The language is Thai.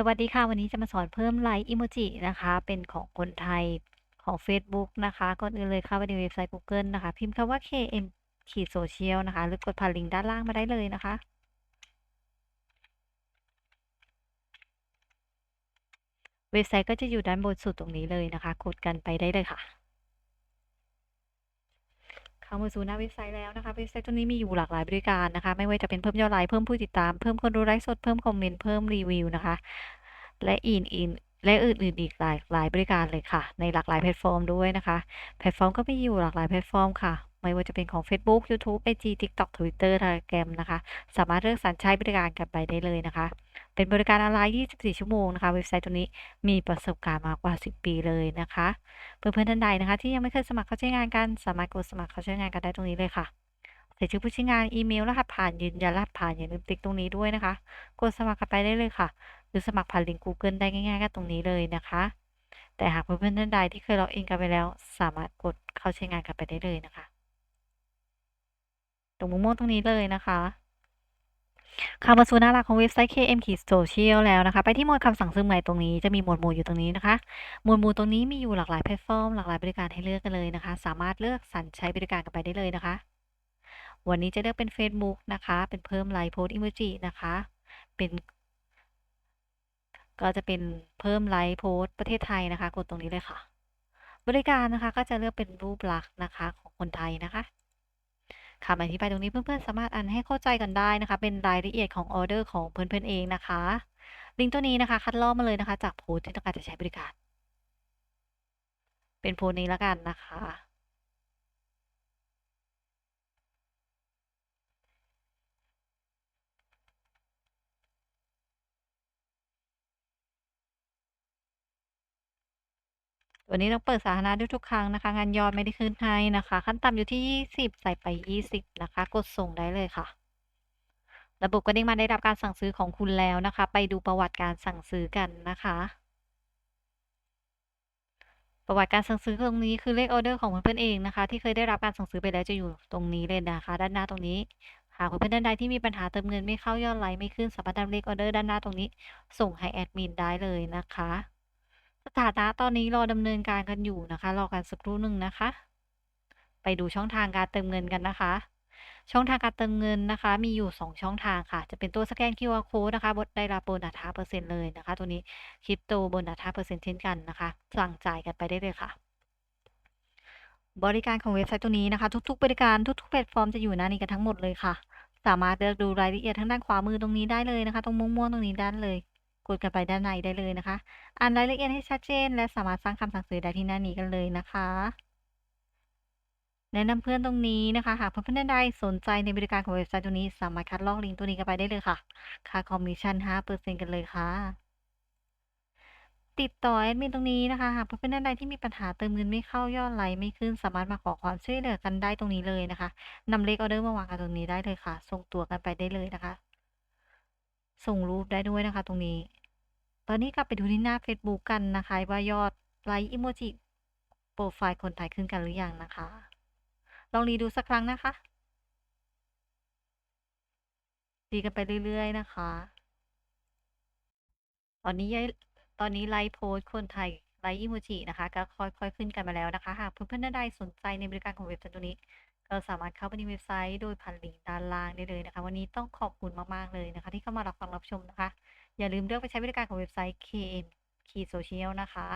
สวัสดีค่ะ วันนี้จะมาสอนเพิ่มไลค์อิโมจินะคะ เป็นของคนไทยของเฟซบุ๊กนะคะก่อนอื่นเลยเข้าไปในเว็บไซต์กูเกิลนะคะ พิมพ์คำว่า KM ขีดโซเชียลนะคะ หรือกดผ่านลิงก์ด้านล่างมาได้เลยนะคะ เว็บไซต์ก็จะอยู่ด้านบนสุดตรงนี้เลยนะคะกดกันไปได้เลยค่ะ เข้ามาสู่หน้าเว็บไซต์แล้วนะคะ เว็บไซต์ตัวนี้มีอยู่หลากหลายบริการนะคะ ไม่ว่าจะเป็นเพิ่มยอดไลค์เพิ่มผู้ติดตาม เพิ่มคนดูไลฟ์สด เพิ่มคอมเมนต์เพิ่มรีวิวนะคะ และอื่นและอื่นๆอีกหลายหลายบริการเลยค่ะ ในหลากหลายแพลตฟอร์มด้วยนะคะ แพลตฟอร์มก็มีอยู่หลากหลายแพลตฟอร์มค่ะ ไม่ว่าจะเป็นของ Facebook YouTube IG TikTok Twitter Telegram นะคะ สามารถเลือกสรรใช้บริการกันไปได้เลยนะคะ เป็นบริการออนไลน์ 24 ชั่วโมงนะคะ เว็บไซต์ตัวนี้มีประสบการณ์มากกว่า 10 ปีเลยนะคะ เพื่อนๆท่านใดนะคะ ที่ยังไม่เคยสมัครเข้าใช้งานกัน สามารถกดสมัครเข้าใช้งานกันได้ตรงนี้เลยค่ะใส่ชื่อผู้ใช้งานอีเมลรหัสผ่านยืนยันรหัสผ่านอย่าลืมติ๊กตรงนี้ด้วยนะคะ กดสมัครกันไปได้เลยค่ะ หรือสมัครผ่านลิงก์ Google ได้ง่ายๆก็ตรงนี้เลยนะคะ แต่หากเพื่อนๆท่านใดที่เคยล็อกอินกันไปแล้ว สามารถกดเข้าใช้งานกันไปได้เลยนะคะ ตรงมุมม่วงตรงนี้เลยนะคะ เข้ามาสู่หน้าหลักของเว็บไซต์ KM Social แล้วนะคะ ไปที่หมวดคำสั่งซึ่งใหม่ตรงนี้จะมีหมวดหมู่อยู่ตรงนี้นะคะ หมวดหมู่ตรงนี้มีอยู่หลากหลายแพลตฟอร์มหลากหลายบริการให้เลือกกันเลยนะคะ สามารถเลือกสรรใช้บริการกันไปได้เลยนะคะ วันนี้จะเลือกเป็น Facebook นะคะ เป็นเพิ่มไลค์โพสอิโมจินะคะ เป็นก็จะเป็นเพิ่มไลค์โพสประเทศไทยนะคะ กดตรงนี้เลยค่ะ บริการนะคะก็จะเลือกเป็นรูปลักษณ์นะคะของคนไทยนะคะ คำอธิบายตรงนี้เพื่อนๆสามารถอ่านให้เข้าใจกันได้นะคะ เป็นรายละเอียดของออเดอร์ของเพื่อนๆเองนะคะ ลิงก์ตัวนี้นะคะ คัดลอกมาเลยนะคะ จากโพสที่ต้องการจะใช้บริการ เป็นโพสนี้แล้วกันนะคะ ตัวนี้ต้องเปิดสาธารณะด้วยทุกครั้งนะคะ งานยอดไม่ได้ขึ้นให้นะคะ ขั้นต่ำอยู่ที่ 20 ใส่ไป 20 นะคะ กดส่งได้เลยค่ะ ระบบก็เด้งมาได้รับการสั่งซื้อของคุณแล้วนะคะ ไปดูประวัติการสั่งซื้อกันนะคะ ประวัติการสั่งซื้อตรงนี้คือเลขออเดอร์ของเพื่อนๆเองนะคะ ที่เคยได้รับการสั่งซื้อไปแล้วจะอยู่ตรงนี้เลยนะคะ ด้านหน้าตรงนี้หากเพื่อนๆท่านใดที่มีปัญหาเติมเงินไม่เข้ายอดไลค์ไม่ขึ้นสามารถนำเลขออเดอร์ด้านหน้าตรงนี้ ส่งให้แอดมินได้เลยนะคะ สถานะตอนนี้รอดำเนินการกันอยู่นะคะ รอกันสักครู่หนึ่งนะคะ ไปดูช่องทางการเติมเงินกันนะคะ ช่องทางการเติมเงินนะคะ มีอยู่ 2 ช่องทางค่ะ จะเป็นตัวสแกน QR code นะคะบดได้รับโบนัส5เปอร์เซ็นต์เลยนะคะ ตัวนี้คริปโตโบนัส5เปอร์เซ็นต์เช่นกันนะคะสั่งจ่ายกันไปได้เลยค่ะบริการของเว็บไซต์ตัวนี้นะคะ ทุก ๆ บริการทุกๆแพลตฟอร์มจะอยู่หน้านี้กันทั้งหมดเลยค่ะ สามารถเลือกดูรายละเอียดทางด้านขวามือตรงนี้ได้เลยนะคะ ตรงม่วงๆตรงนี้ด้านเลย กดกันไปด้านในได้เลยนะคะ อ่านรายละเอียดให้ชัดเจน และสามารถสร้างคำสั่งซื้อได้ที่หน้านี้กันเลยนะคะ แนะนำเพื่อนตรงนี้นะคะ หากเพื่อนๆใดสนใจในบริการของเว็บไซต์ตัวนี้ สามารถคัดลอกลิงก์ตัวนี้กันไปได้เลยค่ะ ค่าคอมมิชชั่น 5%กันเลยค่ะติดต่อแอดมินตรงนี้นะคะหากเพื่อนๆใดที่มีปัญหาเติมเงินไม่เข้ายอดไลค์ไม่ขึ้นสามารถมาขอความช่วยเหลือกันได้ตรงนี้เลยนะคะนำเลขออเดอร์มาวางกันตรงนี้ได้เลยค่ะ ส่งตัวกันไปได้เลยนะคะ ส่งรูปได้ด้วยนะคะ ตรงนี้ ตอนนี้กลับไปดูที่หน้า Facebook กันนะคะ ว่ายอดไลค์อิโมจิโปรไฟล์คนไทยขึ้นกันหรือยังนะคะ ลองรีดูสักครั้งนะคะ ดีกันไปเรื่อยๆนะคะ ตอนนี้ยายตอนนี้ไลฟ์โพสคนไทยไลฟ์อิโมจินะคะ ก็ค่อยๆขึ้นกันมาแล้วนะคะหากเพื่อนๆท่านใดสนใจในบริการของเว็บไซต์ตัวนี้ ก็สามารถเข้าไปในเว็บไซต์โดยผ่านลิงก์ด้านล่างได้เลยนะคะ วันนี้ต้องขอบคุณมากๆเลยนะคะ ที่เข้ามารับฟังรับชมนะคะ อย่าลืมเลือกไปใช้บริการของเว็บไซต์ K M Key Social นะคะ